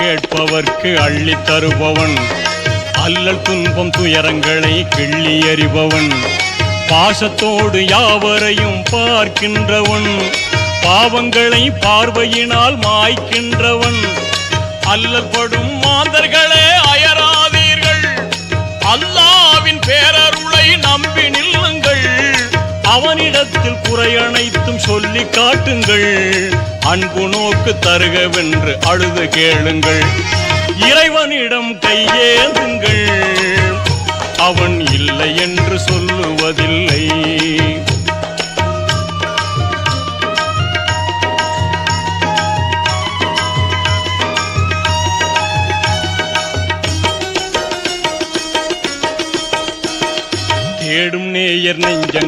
கேட்பவர்க்கு அள்ளித் தருபவன். அல்லல் துன்பம் துயரங்களை கிள்ளி எறிபவன். பாசத்தோடு யாவரையும் பார்க்கின்றவன். பாவங்களை பார்வையினால் மாய்க்கின்றவன். அல்லற்படும் மாந்தர்களே அயராதீர்கள். அல்லாவின் பேரருளை நம்பி அவனிடத்தில் குறையனைத்தும் சொல்லி காட்டுங்கள். அன்பு நோக்கு தருகவென்று அழுது கேளுங்கள். இறைவனிடம் கையேந்துங்கள். அவன் இல்லை என்று சொல்லுவதில்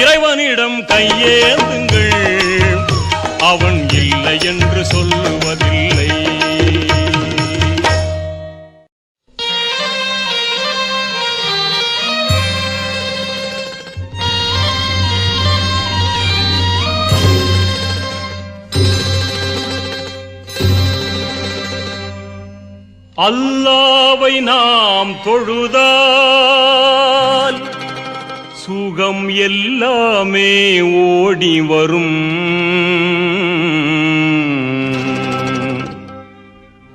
இறைவனிடம் கையேந்துங்கள். அவன் இல்லை என்று சொல்லுவதில்லை. அல்லாவை நாம் தொழுதா சுகம் எல்லாமே ஓடி வரும்.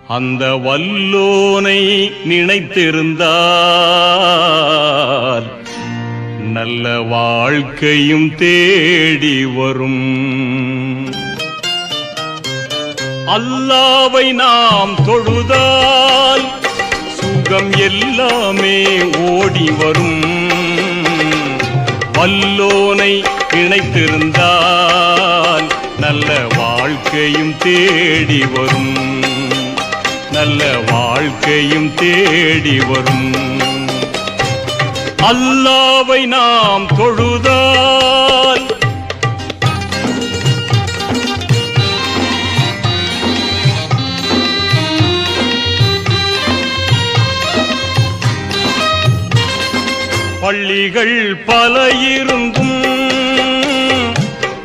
அந்த வல்லோனை நினைத்திருந்தால் நல்ல வாழ்க்கையும் தேடி வரும். அல்லாவை நாம் தொழுதால் சுகம் எல்லாமே ஓடி வரும். வல்லோனை இணைத்திருந்தால் நல்ல வாழ்க்கையும் தேடி வரும். நல்ல வாழ்க்கையும் தேடி வரும். அல்லாவை நாம் தொழுதா பள்ளிகள் பல இருந்தும்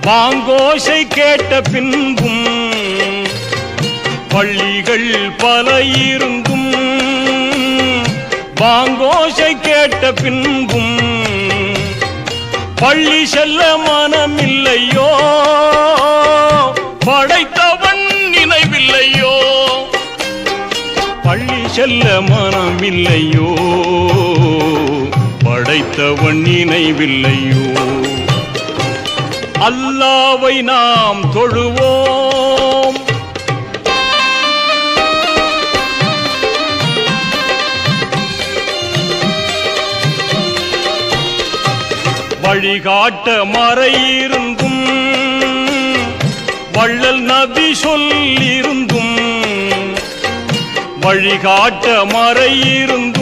வாங்கோசை கேட்ட பின்பும் பள்ளிகள் பல இருந்தும் வாங்கோசை கேட்ட பின்பும் பள்ளி செல்ல மனமில்லையோ? படைத்தவன் நினைவில்லையோ? பள்ளி செல்ல மனமில்லையோ? படைத்தவன் நினைவில்லையோ? அல்லாவை நாம் தொழுவோம். வழிகாட்ட மறையிருந்தும் வள்ளல் நபி சொல்லிருந்தும் வழிகாட்ட மறையிருந்தும்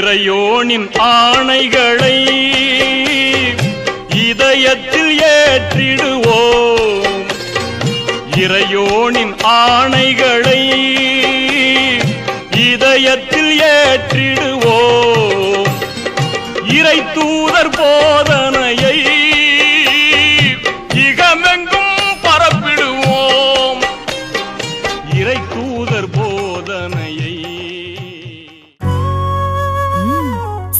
இறையோனின் ஆணைகளை இதயத்தில் ஏற்றிடுவோம். இறையோனின் ஆணைகளை இதயத்தில் ஏற்றிடுவோம். இறை தூதர் போதனையை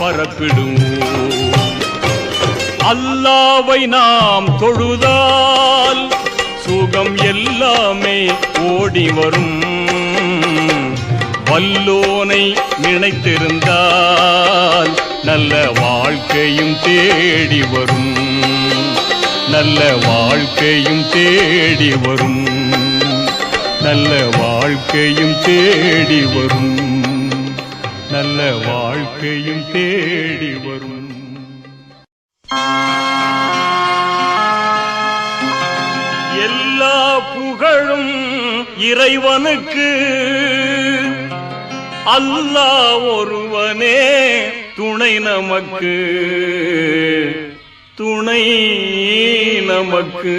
இகமெங்கும் அல்லாவை நாம் தொழுதால் சுகம் எல்லாமே ஓடி வரும். வல்லோனை நினைத்திருந்தால் நல்ல வாழ்க்கையும் தேடி வரும். நல்ல வாழ்க்கையும் தேடி வரும். நல்ல வாழ்க்கையும் தேடி வரும். நல்ல வாழ்க்கையும் தேடி வரும். எல்லா புகழும் இறைவனுக்கு அல்லா ஒருவனே துணை நமக்கு துணை நமக்கு.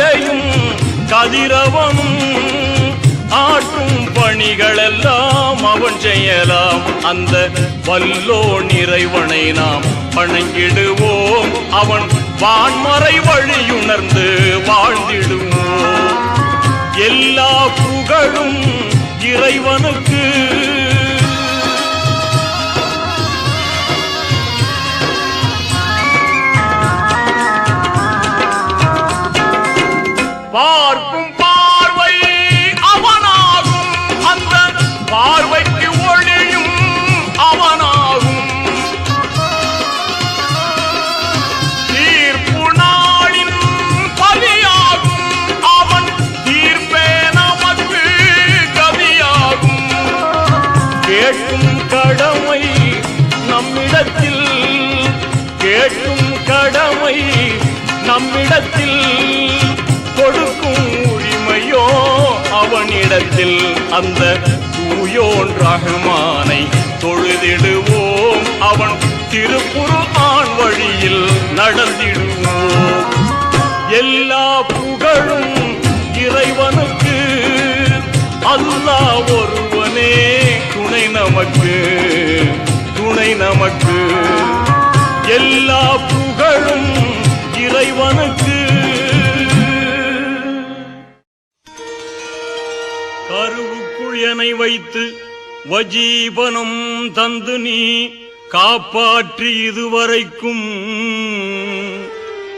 மழையும் கதிரவனும் ஆற்றும் பணிகளெல்லாம் அவன் செய்யலாம். அந்த வல்லோ நிறைவனை நாம் பணங்கிடுவோம் அவன் வான்மறை வழியுணர்ந்து வாழ்ந்திடுவோம். எல்லா புகழும் இறைவனுக்கு கேட்கும் கடமை நம்மிடத்தில் கொடுக்கும் உரிமையோ அவனிடத்தில். அந்த தூயோன் ரகுமானை தொழுதிடுவோம். அவன் திருப்புரு ஆண் வழியில் நடந்திடுவோம். எல்லா புகழும் இறைவனுக்கு அல்லா ஒருவனே துணை நமக்கு துணை நமக்கு. எல்லா புகழும் இறைவனுக்கு. கருவுக்குள் என்னை வைத்து வஜீவனம் தந்து நீ காப்பாற்றி இதுவரைக்கும்.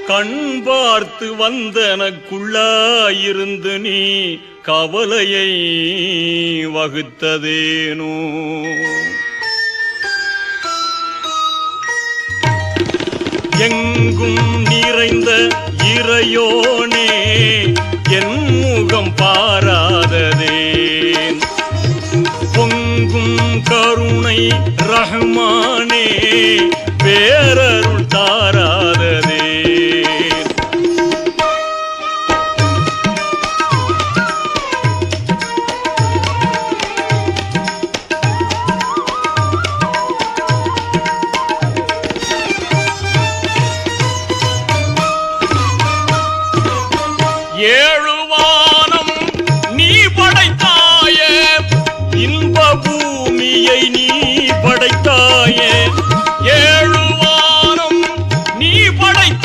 கண் பார்த்து வந்தனக்குள்ளாயிருந்து நீ கவலையை வகுத்ததேனோ. எங்கும் நிறைந்த இறையோனே என் முகம் பாராததே. பொங்கும் கருணை ரஹ்மானே பேரருள் தாரா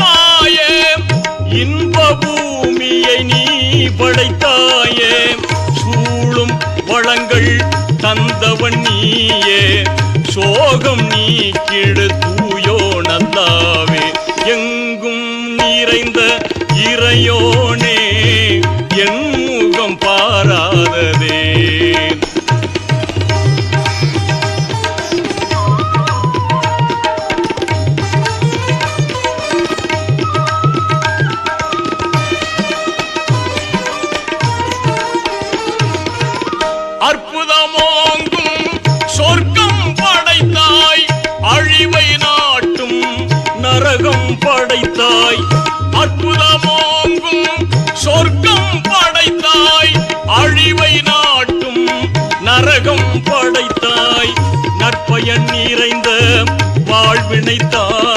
படைத்தாயே இன்ப பூமியை நீ படைத்தாயே. சூழும் வளங்கள் தந்தவன் நீயே. சோகம் நீக்கிடு தூயோ நல்லாவே. எங்கும் நிறைந்த இறையோனே. என் பயன் நிறைந்த வாழ்வினைத்தான்